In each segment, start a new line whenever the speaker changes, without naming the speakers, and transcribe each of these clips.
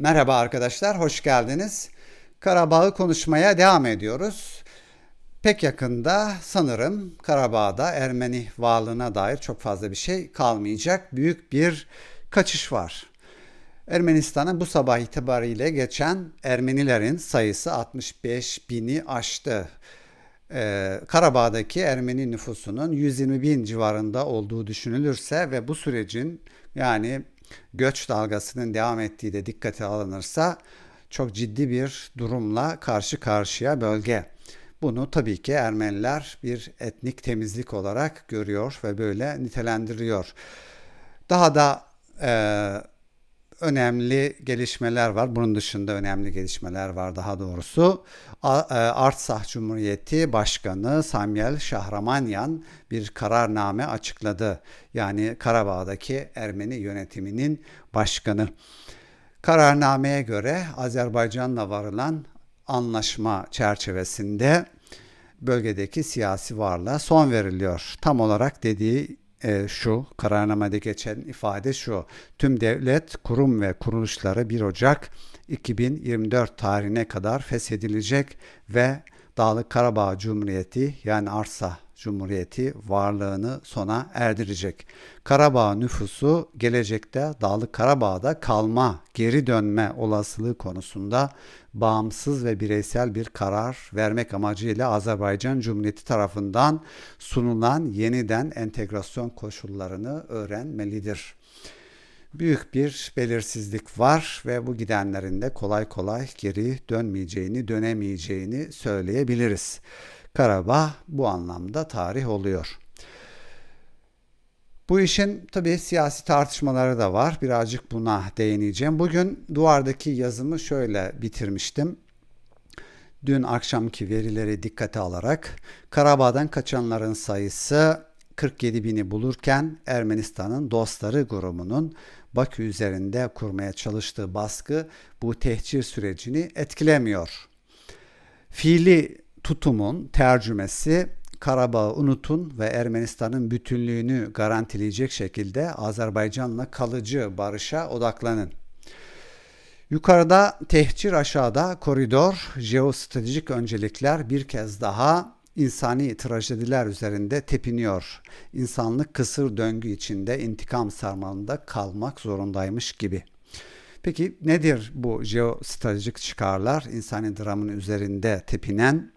Merhaba arkadaşlar, hoş geldiniz. Karabağ'ı konuşmaya devam ediyoruz. Pek yakında sanırım Karabağ'da Ermeni varlığına dair çok fazla bir şey kalmayacak. Büyük bir kaçış var. Ermenistan'ın bu sabah itibariyle geçen Ermenilerin sayısı 65 bini aştı. Ee, Karabağ'daki Ermeni nüfusunun 120 bin civarında olduğu düşünülürse ve bu sürecin yani göç dalgasının devam ettiği de dikkate alınırsa çok ciddi bir durumla karşı karşıya bölge. Bunu tabii ki Ermeniler bir etnik temizlik olarak görüyor ve böyle nitelendiriyor. Daha da e, önemli gelişmeler var. Bunun dışında önemli gelişmeler var daha doğrusu. E, Artsah Cumhuriyeti Başkanı Samuel Şahramanyan bir kararname açıkladı. Yani Karabağ'daki Ermeni yönetiminin başkanı. Kararnameye göre Azerbaycan'la varılan anlaşma çerçevesinde bölgedeki siyasi varlığa son veriliyor. Tam olarak dediği e, şu, kararnamada geçen ifade şu. Tüm devlet, kurum ve kuruluşları 1 Ocak 2024 tarihine kadar feshedilecek ve Dağlık Karabağ Cumhuriyeti yani Arsa Cumhuriyeti varlığını sona erdirecek. Karabağ nüfusu gelecekte Dağlık Karabağ'da kalma, geri dönme olasılığı konusunda bağımsız ve bireysel bir karar vermek amacıyla Azerbaycan Cumhuriyeti tarafından sunulan yeniden entegrasyon koşullarını öğrenmelidir. Büyük bir belirsizlik var ve bu gidenlerin de kolay kolay geri dönmeyeceğini, dönemeyeceğini söyleyebiliriz. Karabağ bu anlamda tarih oluyor. Bu işin tabii siyasi tartışmaları da var. Birazcık buna değineceğim. Bugün duvardaki yazımı şöyle bitirmiştim. Dün akşamki verileri dikkate alarak Karabağ'dan kaçanların sayısı 47 bini bulurken Ermenistan'ın dostları grubunun Bakü üzerinde kurmaya çalıştığı baskı bu tehcir sürecini etkilemiyor. Fiili tutumun tercümesi Karabağ'ı unutun ve Ermenistan'ın bütünlüğünü garantileyecek şekilde Azerbaycan'la kalıcı barışa odaklanın. Yukarıda tehcir aşağıda koridor, jeostratejik öncelikler bir kez daha insani trajediler üzerinde tepiniyor. İnsanlık kısır döngü içinde intikam sarmalında kalmak zorundaymış gibi. Peki nedir bu jeostratejik çıkarlar? İnsani dramın üzerinde tepinen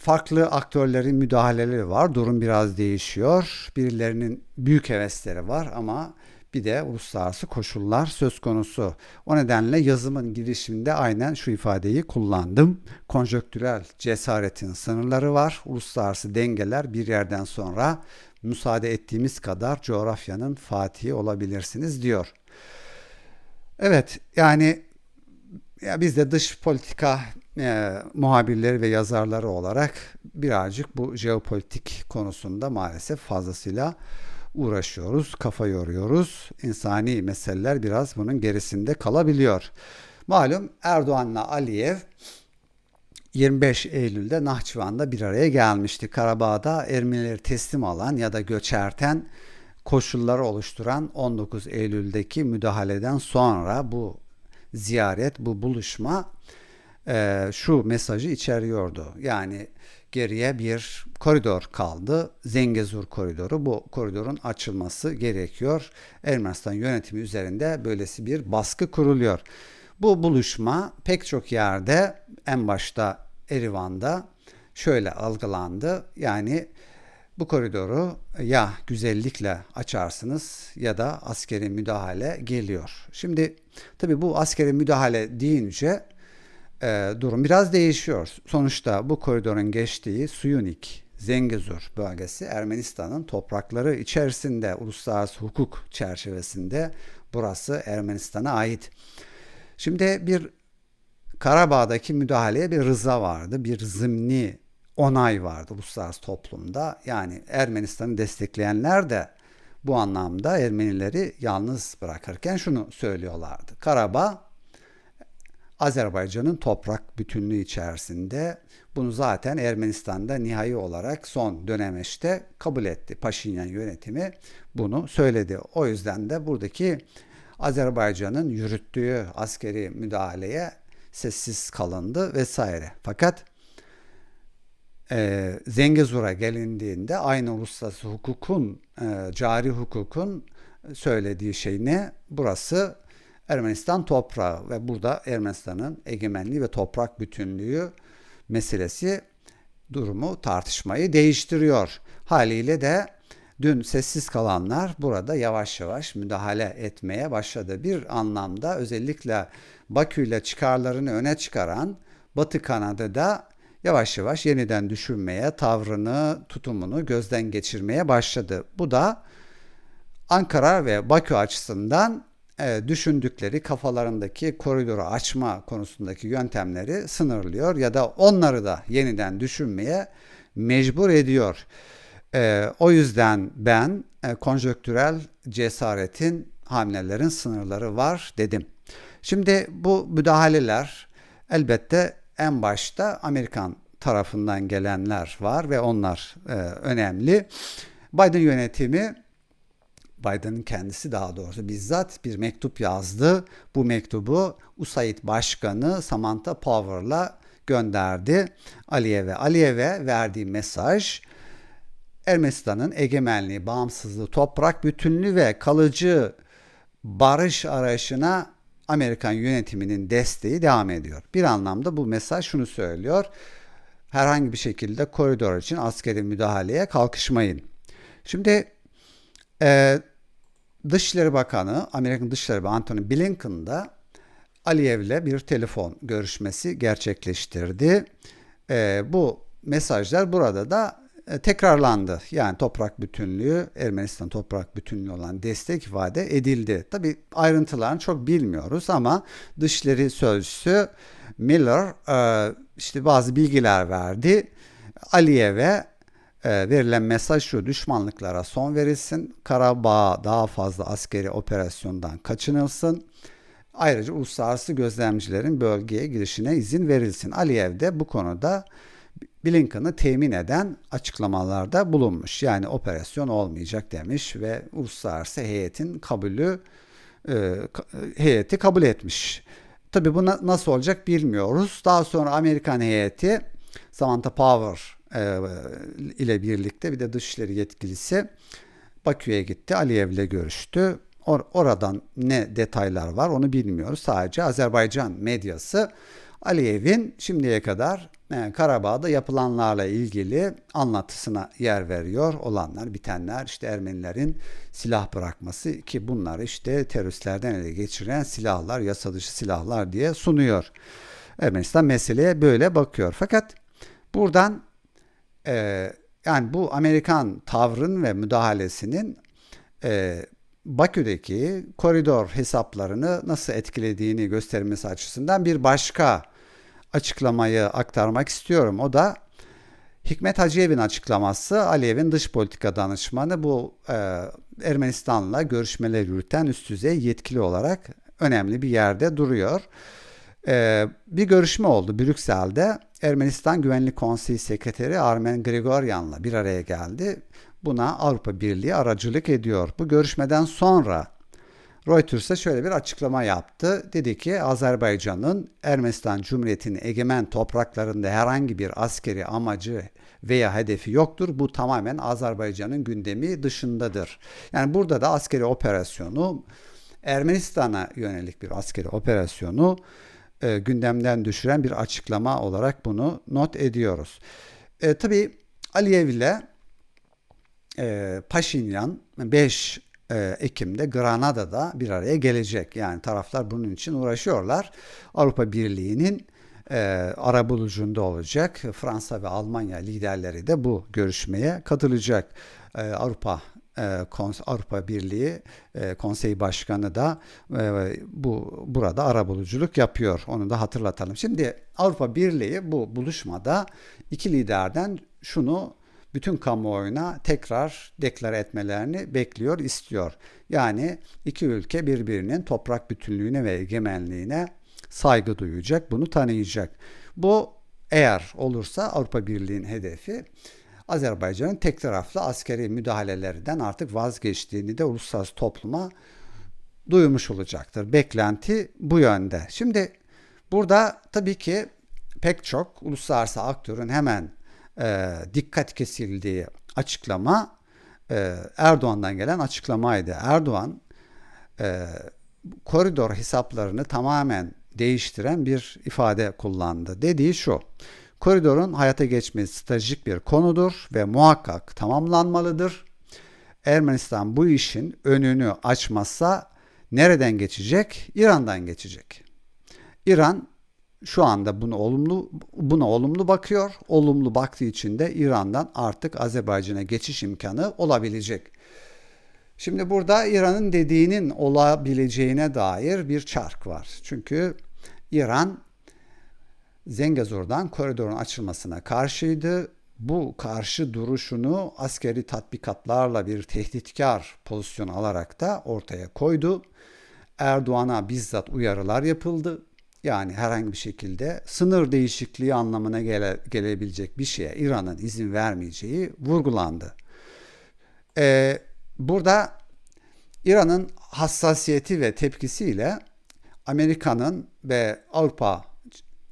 farklı aktörlerin müdahaleleri var. Durum biraz değişiyor. Birilerinin büyük hevesleri var ama bir de uluslararası koşullar söz konusu. O nedenle yazımın girişiminde aynen şu ifadeyi kullandım. Konjöktürel cesaretin sınırları var. Uluslararası dengeler bir yerden sonra müsaade ettiğimiz kadar coğrafyanın fatihi olabilirsiniz diyor. Evet yani ya biz de dış politika e, muhabirleri ve yazarları olarak birazcık bu jeopolitik konusunda maalesef fazlasıyla uğraşıyoruz, kafa yoruyoruz. İnsani meseleler biraz bunun gerisinde kalabiliyor. Malum Erdoğan'la Aliyev 25 Eylül'de Nahçıvan'da bir araya gelmişti. Karabağ'da Ermenileri teslim alan ya da göçerten koşulları oluşturan 19 Eylül'deki müdahaleden sonra bu ziyaret, bu buluşma e, şu mesajı içeriyordu. Yani geriye bir koridor kaldı. Zengezur koridoru. Bu koridorun açılması gerekiyor. Ermenistan yönetimi üzerinde böylesi bir baskı kuruluyor. Bu buluşma pek çok yerde en başta Erivan'da şöyle algılandı. Yani bu koridoru ya güzellikle açarsınız ya da askeri müdahale geliyor. Şimdi tabi bu askeri müdahale deyince e, durum biraz değişiyor. Sonuçta bu koridorun geçtiği Suyunik, Zengezur bölgesi Ermenistan'ın toprakları içerisinde uluslararası hukuk çerçevesinde burası Ermenistan'a ait. Şimdi bir Karabağ'daki müdahaleye bir rıza vardı. Bir zımni onay vardı uluslararası toplumda. Yani Ermenistan'ı destekleyenler de bu anlamda Ermenileri yalnız bırakırken şunu söylüyorlardı. Karabağ Azerbaycan'ın toprak bütünlüğü içerisinde bunu zaten Ermenistan'da nihai olarak son dönemeçte kabul etti. Paşinyan yönetimi bunu söyledi. O yüzden de buradaki Azerbaycan'ın yürüttüğü askeri müdahaleye sessiz kalındı vesaire. Fakat e, Zengezur'a gelindiğinde aynı uluslararası hukukun, e, cari hukukun söylediği şey ne? Burası Ermenistan toprağı ve burada Ermenistan'ın egemenliği ve toprak bütünlüğü meselesi durumu tartışmayı değiştiriyor. Haliyle de dün sessiz kalanlar burada yavaş yavaş müdahale etmeye başladı. Bir anlamda özellikle Bakü ile çıkarlarını öne çıkaran Batı kanadı da yavaş yavaş yeniden düşünmeye, tavrını, tutumunu gözden geçirmeye başladı. Bu da Ankara ve Bakü açısından e, düşündükleri kafalarındaki koridoru açma konusundaki yöntemleri sınırlıyor ya da onları da yeniden düşünmeye mecbur ediyor. E, o yüzden ben e, konjöktürel cesaretin hamlelerin sınırları var dedim. Şimdi bu müdahaleler elbette en başta Amerikan tarafından gelenler var ve onlar e, önemli. Biden yönetimi Biden'ın kendisi daha doğrusu bizzat bir mektup yazdı. Bu mektubu USAID Başkanı Samantha Power'la gönderdi Aliyev'e. Aliyev'e verdiği mesaj Ermenistan'ın egemenliği, bağımsızlığı, toprak bütünlüğü ve kalıcı barış arayışına Amerikan yönetiminin desteği devam ediyor. Bir anlamda bu mesaj şunu söylüyor. Herhangi bir şekilde koridor için askeri müdahaleye kalkışmayın. Şimdi e, Dışişleri Bakanı, Amerikan Dışişleri Bakanı Antony Blinken da Aliyev'le bir telefon görüşmesi gerçekleştirdi. E, bu mesajlar burada da tekrarlandı. Yani toprak bütünlüğü, Ermenistan toprak bütünlüğü olan destek ifade edildi. Tabi ayrıntılarını çok bilmiyoruz ama Dışişleri Sözcüsü Miller e, işte bazı bilgiler verdi. Aliyev'e e, verilen mesaj şu düşmanlıklara son verilsin. Karabağ daha fazla askeri operasyondan kaçınılsın. Ayrıca uluslararası gözlemcilerin bölgeye girişine izin verilsin. Aliyev de bu konuda Blinken'ı temin eden açıklamalarda bulunmuş. Yani operasyon olmayacak demiş ve uluslararası heyetin kabulü e, heyeti kabul etmiş. Tabii bu nasıl olacak bilmiyoruz. Daha sonra Amerikan heyeti Samantha Power e, ile birlikte bir de dışişleri yetkilisi Bakü'ye gitti. Aliyev'le görüştü. Or oradan ne detaylar var onu bilmiyoruz. Sadece Azerbaycan medyası Aliyev'in şimdiye kadar Karabağ'da yapılanlarla ilgili anlatısına yer veriyor. Olanlar, bitenler, işte Ermenilerin silah bırakması ki bunlar işte teröristlerden ele geçiren silahlar, yasa silahlar diye sunuyor. Ermenistan meseleye böyle bakıyor. Fakat buradan e, yani bu Amerikan tavrın ve müdahalesinin e, Bakü'deki koridor hesaplarını nasıl etkilediğini göstermesi açısından bir başka açıklamayı aktarmak istiyorum. O da Hikmet Hacıyev'in açıklaması Aliyev'in dış politika danışmanı bu e, Ermenistan'la görüşmeler yürüten üst düzey yetkili olarak önemli bir yerde duruyor. E, bir görüşme oldu Brüksel'de. Ermenistan Güvenlik Konseyi Sekreteri Armen Grigoryan'la bir araya geldi. Buna Avrupa Birliği aracılık ediyor. Bu görüşmeden sonra Reuters'a şöyle bir açıklama yaptı. Dedi ki Azerbaycan'ın Ermenistan Cumhuriyeti'nin egemen topraklarında herhangi bir askeri amacı veya hedefi yoktur. Bu tamamen Azerbaycan'ın gündemi dışındadır. Yani burada da askeri operasyonu Ermenistan'a yönelik bir askeri operasyonu e, gündemden düşüren bir açıklama olarak bunu not ediyoruz. E, tabii Aliyev ile e, Paşinyan 5 e, Ekim'de Granada'da bir araya gelecek. Yani taraflar bunun için uğraşıyorlar. Avrupa Birliği'nin e, arabulucunda olacak. Fransa ve Almanya liderleri de bu görüşmeye katılacak. E, Avrupa e, Avrupa Birliği e, Konseyi Başkanı da e, bu burada arabuluculuk yapıyor. Onu da hatırlatalım. Şimdi Avrupa Birliği bu buluşmada iki liderden şunu bütün kamuoyuna tekrar deklar etmelerini bekliyor, istiyor. Yani iki ülke birbirinin toprak bütünlüğüne ve egemenliğine saygı duyacak, bunu tanıyacak. Bu eğer olursa Avrupa Birliği'nin hedefi Azerbaycan'ın tek taraflı askeri müdahalelerinden artık vazgeçtiğini de uluslararası topluma duymuş olacaktır. Beklenti bu yönde. Şimdi burada tabii ki pek çok uluslararası aktörün hemen e, dikkat kesildiği açıklama e, Erdoğan'dan gelen açıklamaydı. Erdoğan e, koridor hesaplarını tamamen değiştiren bir ifade kullandı. Dediği şu. Koridorun hayata geçmesi stratejik bir konudur ve muhakkak tamamlanmalıdır. Ermenistan bu işin önünü açmazsa nereden geçecek? İran'dan geçecek. İran şu anda bunu olumlu buna olumlu bakıyor. Olumlu baktığı için de İran'dan artık Azerbaycan'a geçiş imkanı olabilecek. Şimdi burada İran'ın dediğinin olabileceğine dair bir çark var. Çünkü İran Zengezur'dan koridorun açılmasına karşıydı. Bu karşı duruşunu askeri tatbikatlarla bir tehditkar pozisyon alarak da ortaya koydu. Erdoğan'a bizzat uyarılar yapıldı. Yani herhangi bir şekilde sınır değişikliği anlamına gele, gelebilecek bir şeye İran'ın izin vermeyeceği vurgulandı. Ee, burada İran'ın hassasiyeti ve tepkisiyle Amerika'nın ve Avrupa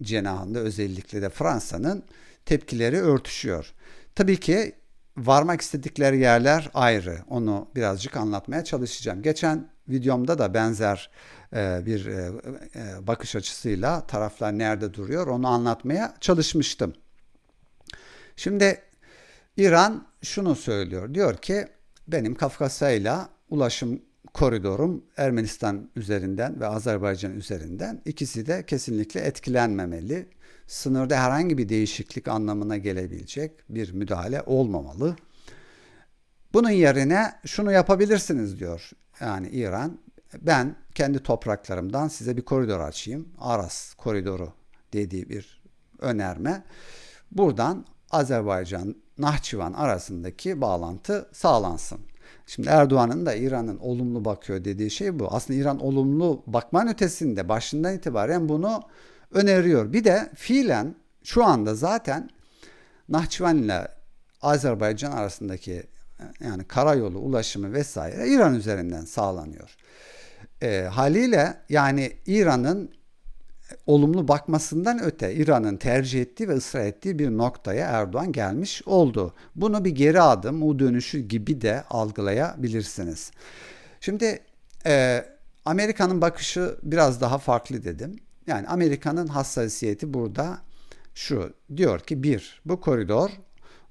cenahında özellikle de Fransa'nın tepkileri örtüşüyor. Tabii ki varmak istedikleri yerler ayrı. Onu birazcık anlatmaya çalışacağım. Geçen videomda da benzer bir e, e, bakış açısıyla taraflar nerede duruyor onu anlatmaya çalışmıştım. Şimdi İran şunu söylüyor. Diyor ki benim Kafkasya ile ulaşım koridorum Ermenistan üzerinden ve Azerbaycan üzerinden ikisi de kesinlikle etkilenmemeli. Sınırda herhangi bir değişiklik anlamına gelebilecek bir müdahale olmamalı. Bunun yerine şunu yapabilirsiniz diyor. Yani İran ben kendi topraklarımdan size bir koridor açayım. Aras koridoru dediği bir önerme. Buradan Azerbaycan Nahçıvan arasındaki bağlantı sağlansın. Şimdi Erdoğan'ın da İran'ın olumlu bakıyor dediği şey bu. Aslında İran olumlu bakman ötesinde başından itibaren bunu öneriyor. Bir de fiilen şu anda zaten Nahçıvan ile Azerbaycan arasındaki yani karayolu ulaşımı vesaire İran üzerinden sağlanıyor. E, haliyle yani İran'ın olumlu bakmasından öte İran'ın tercih ettiği ve ısrar ettiği bir noktaya Erdoğan gelmiş oldu. Bunu bir geri adım, U dönüşü gibi de algılayabilirsiniz. Şimdi e, Amerika'nın bakışı biraz daha farklı dedim. Yani Amerika'nın hassasiyeti burada şu diyor ki bir bu koridor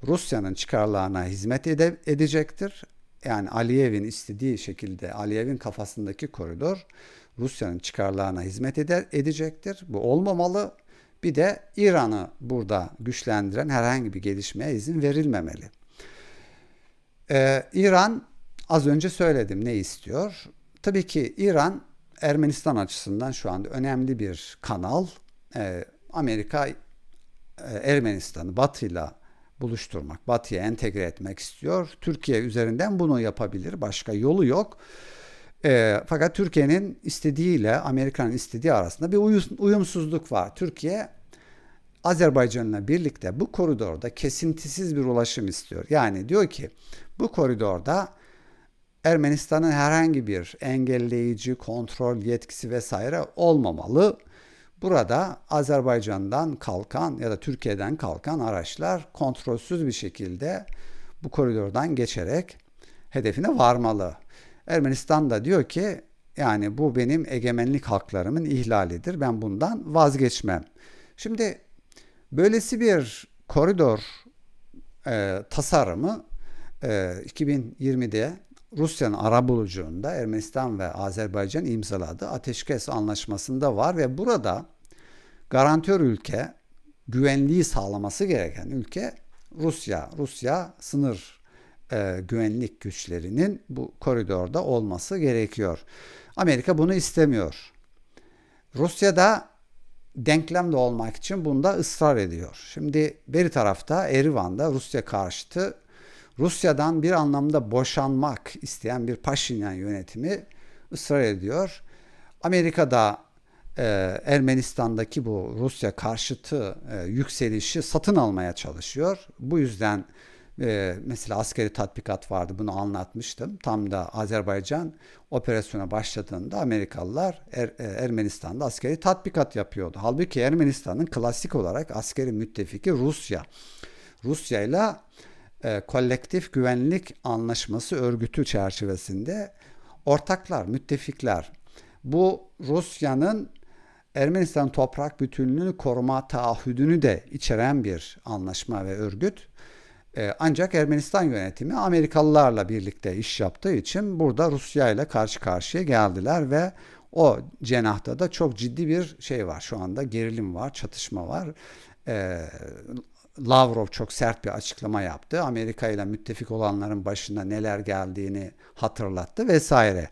Rusya'nın çıkarlarına hizmet ede, edecektir. Yani Aliyev'in istediği şekilde Aliyev'in kafasındaki koridor Rusya'nın çıkarlarına hizmet eder, edecektir. Bu olmamalı. Bir de İran'ı burada güçlendiren herhangi bir gelişmeye izin verilmemeli. Ee, İran az önce söyledim ne istiyor. Tabii ki İran Ermenistan açısından şu anda önemli bir kanal. Ee, Amerika e, Ermenistan'ı Batı'yla buluşturmak, Batı'ya entegre etmek istiyor. Türkiye üzerinden bunu yapabilir. Başka yolu yok. E, fakat Türkiye'nin istediğiyle Amerika'nın istediği arasında bir uyumsuzluk var. Türkiye Azerbaycan'la birlikte bu koridorda kesintisiz bir ulaşım istiyor. Yani diyor ki bu koridorda Ermenistan'ın herhangi bir engelleyici, kontrol yetkisi vesaire olmamalı. Burada Azerbaycan'dan kalkan ya da Türkiye'den kalkan araçlar kontrolsüz bir şekilde bu koridordan geçerek hedefine varmalı. Ermenistan da diyor ki yani bu benim egemenlik haklarımın ihlalidir. Ben bundan vazgeçmem. Şimdi böylesi bir koridor e, tasarımı e, 2020'de Rusya'nın arabulucuğunda Ermenistan ve Azerbaycan imzaladı. Ateşkes anlaşmasında var ve burada garantör ülke güvenliği sağlaması gereken ülke Rusya. Rusya sınır e, güvenlik güçlerinin bu koridorda olması gerekiyor. Amerika bunu istemiyor. Rusya da denklemde olmak için bunda ısrar ediyor. Şimdi beri tarafta Erivan'da Rusya karşıtı Rusya'dan bir anlamda boşanmak isteyen bir Paşinyan yönetimi ısrar ediyor. Amerika'da e, Ermenistan'daki bu Rusya karşıtı e, yükselişi satın almaya çalışıyor. Bu yüzden e, mesela askeri tatbikat vardı bunu anlatmıştım. Tam da Azerbaycan operasyona başladığında Amerikalılar er, e, Ermenistan'da askeri tatbikat yapıyordu. Halbuki Ermenistan'ın klasik olarak askeri müttefiki Rusya. Rusya ile e, kolektif güvenlik anlaşması örgütü çerçevesinde ortaklar, müttefikler. Bu Rusya'nın Ermenistan toprak bütünlüğünü koruma taahhüdünü de içeren bir anlaşma ve örgüt. Ee, ancak Ermenistan yönetimi Amerikalılarla birlikte iş yaptığı için burada Rusya ile karşı karşıya geldiler ve o cenahta da çok ciddi bir şey var. Şu anda gerilim var, çatışma var. Ee, Lavrov çok sert bir açıklama yaptı. Amerika ile müttefik olanların başına neler geldiğini hatırlattı vesaire.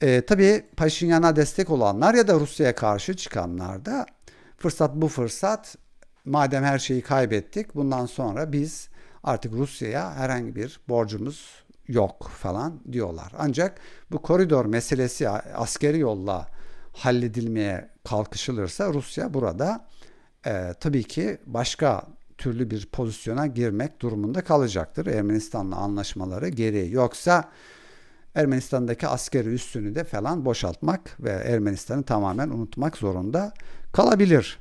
E, tabii Paşinyan'a destek olanlar ya da Rusya'ya karşı çıkanlar da fırsat bu fırsat madem her şeyi kaybettik bundan sonra biz artık Rusya'ya herhangi bir borcumuz yok falan diyorlar. Ancak bu koridor meselesi askeri yolla halledilmeye kalkışılırsa Rusya burada e, tabii ki başka türlü bir pozisyona girmek durumunda kalacaktır. Ermenistan'la anlaşmaları gereği. Yoksa Ermenistan'daki askeri üstünü de falan boşaltmak ve Ermenistan'ı tamamen unutmak zorunda kalabilir.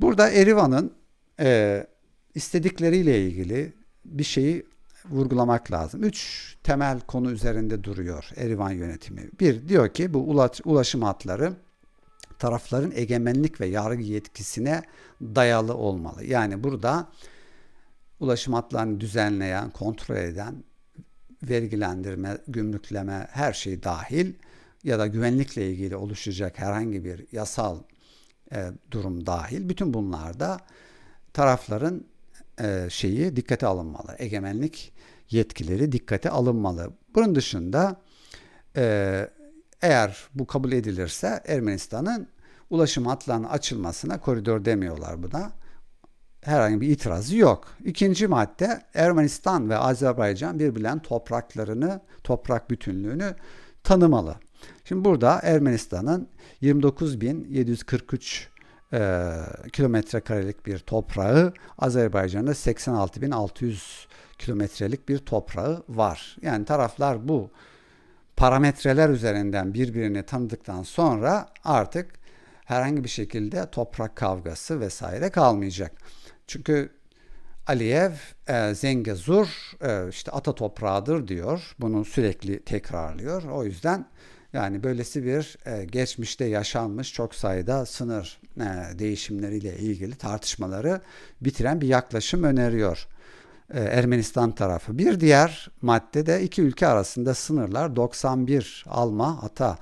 Burada Erivan'ın e, istedikleriyle ilgili bir şeyi vurgulamak lazım. Üç temel konu üzerinde duruyor Erivan yönetimi. Bir diyor ki bu ulaşım hatları tarafların egemenlik ve yargı yetkisine dayalı olmalı. Yani burada ulaşım hatlarını düzenleyen, kontrol eden vergilendirme, gümrükleme her şey dahil ya da güvenlikle ilgili oluşacak herhangi bir yasal e, durum dahil bütün bunlarda tarafların e, şeyi dikkate alınmalı. Egemenlik yetkileri dikkate alınmalı. Bunun dışında e, eğer bu kabul edilirse Ermenistan'ın ulaşım hatlarının açılmasına koridor demiyorlar buna herhangi bir itirazı yok. İkinci madde Ermenistan ve Azerbaycan birbirlerinin topraklarını, toprak bütünlüğünü tanımalı. Şimdi burada Ermenistan'ın 29.743 e, kilometre karelik bir toprağı, Azerbaycan'da 86.600 kilometrelik bir toprağı var. Yani taraflar bu parametreler üzerinden birbirini tanıdıktan sonra artık herhangi bir şekilde toprak kavgası vesaire kalmayacak. Çünkü Aliyev e, Zengezur e, işte ata toprağıdır diyor. Bunu sürekli tekrarlıyor. O yüzden yani böylesi bir e, geçmişte yaşanmış çok sayıda sınır e, değişimleriyle ilgili tartışmaları bitiren bir yaklaşım öneriyor. E, Ermenistan tarafı. Bir diğer madde de iki ülke arasında sınırlar 91 Alma Ata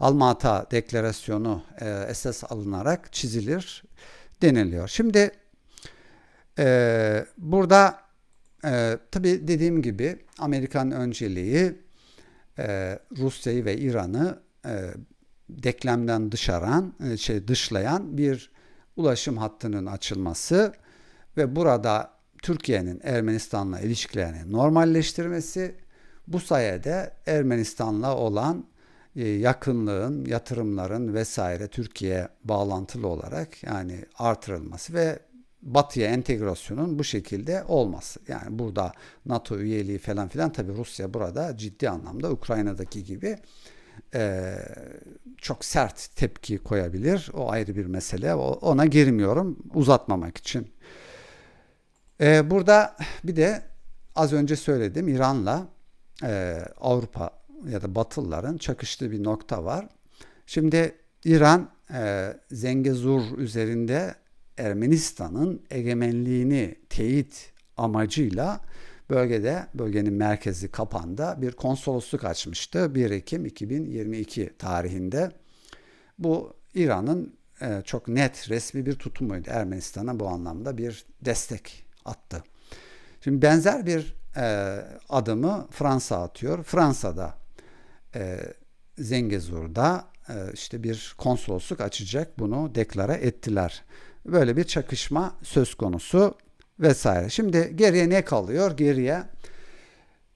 Alma Ata deklarasyonu e, esas alınarak çizilir deniliyor. Şimdi ee, burada e, tabii dediğim gibi Amerikan önceliği e, Rusya'yı ve İran'ı e, deklemden dışaran, e, şey dışlayan bir ulaşım hattının açılması ve burada Türkiye'nin Ermenistan'la ilişkilerini normalleştirmesi bu sayede Ermenistan'la olan e, yakınlığın, yatırımların vesaire Türkiye bağlantılı olarak yani artırılması ve batıya entegrasyonun bu şekilde olması. Yani burada NATO üyeliği falan filan tabi Rusya burada ciddi anlamda Ukrayna'daki gibi e, çok sert tepki koyabilir. O ayrı bir mesele. Ona girmiyorum uzatmamak için. E, burada bir de az önce söyledim İran'la e, Avrupa ya da Batılıların çakıştığı bir nokta var. Şimdi İran e, Zengezur üzerinde Ermenistan'ın egemenliğini teyit amacıyla bölgede bölgenin merkezi Kapan'da bir konsolosluk açmıştı 1 Ekim 2022 tarihinde. Bu İran'ın e, çok net resmi bir tutumuydu. Ermenistan'a bu anlamda bir destek attı. Şimdi benzer bir e, adımı Fransa atıyor. Fransa'da e, Zengezur'da e, işte bir konsolosluk açacak bunu deklare ettiler. Böyle bir çakışma söz konusu vesaire. Şimdi geriye ne kalıyor? Geriye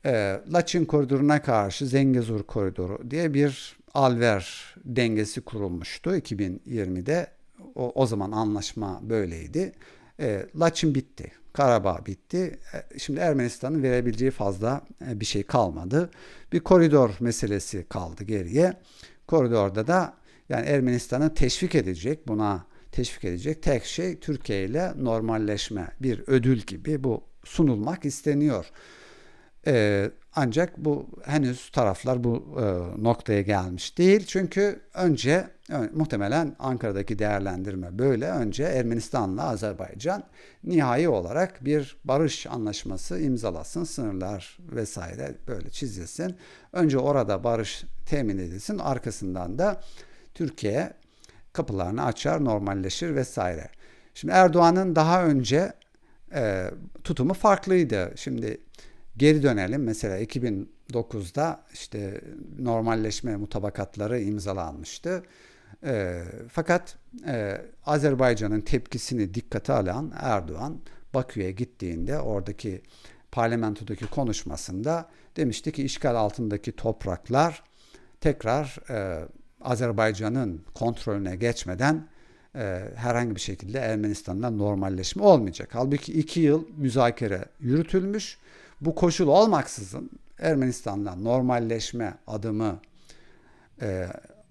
e, Laçin koridoruna karşı Zengezur koridoru diye bir alver dengesi kurulmuştu 2020'de. O, o zaman anlaşma böyleydi. E, Laçin bitti. Karabağ bitti. E, Şimdi Ermenistan'ın verebileceği fazla e, bir şey kalmadı. Bir koridor meselesi kaldı geriye. Koridorda da yani Ermenistan'ı teşvik edecek, buna teşvik edecek tek şey Türkiye ile normalleşme, bir ödül gibi bu sunulmak isteniyor. Ee, ancak bu henüz taraflar bu e, noktaya gelmiş değil. Çünkü önce muhtemelen Ankara'daki değerlendirme böyle. Önce Ermenistan'la Azerbaycan nihai olarak bir barış anlaşması imzalasın. Sınırlar vesaire böyle çizilsin. Önce orada barış temin edilsin. Arkasından da Türkiye kapılarını açar, normalleşir vesaire. Şimdi Erdoğan'ın daha önce e, tutumu farklıydı. Şimdi geri dönelim. Mesela 2009'da işte normalleşme mutabakatları imzalanmıştı. E, fakat e, Azerbaycan'ın tepkisini dikkate alan Erdoğan Bakü'ye gittiğinde oradaki parlamentodaki konuşmasında demişti ki işgal altındaki topraklar tekrar e, Azerbaycan'ın kontrolüne geçmeden e, herhangi bir şekilde Ermenistan'la normalleşme olmayacak. Halbuki iki yıl müzakere yürütülmüş. Bu koşul olmaksızın Ermenistan'la normalleşme adımı e,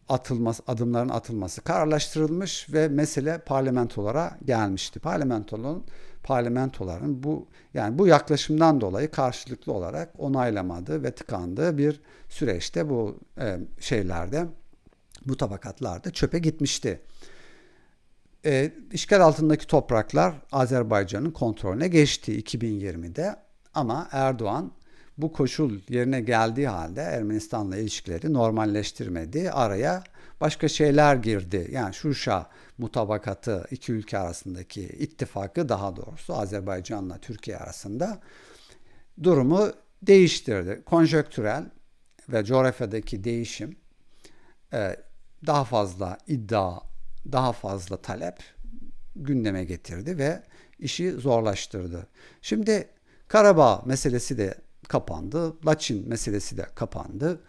atılması, adımların atılması kararlaştırılmış ve mesele parlamentolara gelmişti. Parlamentonun parlamentoların bu yani bu yaklaşımdan dolayı karşılıklı olarak onaylamadığı ve tıkandığı bir süreçte bu e, şeylerde bu tabakatlarda çöpe gitmişti. E, işgal altındaki topraklar Azerbaycan'ın kontrolüne geçti 2020'de ama Erdoğan bu koşul yerine geldiği halde Ermenistan'la ilişkileri normalleştirmedi. Araya başka şeyler girdi. Yani Şuşa mutabakatı iki ülke arasındaki ittifakı daha doğrusu Azerbaycan'la Türkiye arasında durumu değiştirdi. Konjöktürel ve coğrafyadaki değişim e, daha fazla iddia, daha fazla talep gündeme getirdi ve işi zorlaştırdı. Şimdi Karabağ meselesi de kapandı. Laçin meselesi de kapandı.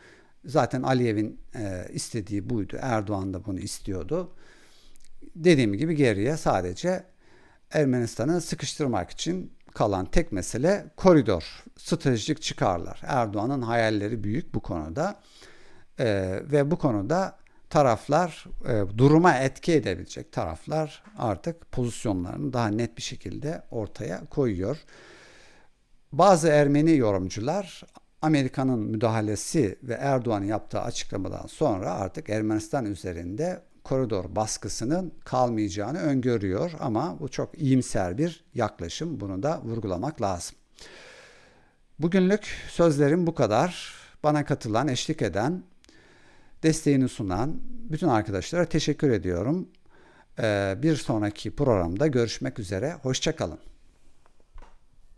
Zaten Aliyev'in e, istediği buydu. Erdoğan da bunu istiyordu. Dediğim gibi geriye sadece Ermenistan'ı sıkıştırmak için kalan tek mesele koridor, stratejik çıkarlar. Erdoğan'ın hayalleri büyük bu konuda. E, ve bu konuda taraflar e, duruma etki edebilecek taraflar artık pozisyonlarını daha net bir şekilde ortaya koyuyor. Bazı Ermeni yorumcular Amerika'nın müdahalesi ve Erdoğan'ın yaptığı açıklamadan sonra artık Ermenistan üzerinde koridor baskısının kalmayacağını öngörüyor ama bu çok iyimser bir yaklaşım. Bunu da vurgulamak lazım. Bugünlük sözlerim bu kadar. Bana katılan, eşlik eden, desteğini sunan bütün arkadaşlara teşekkür ediyorum. Ee, bir sonraki programda görüşmek üzere. Hoşçakalın.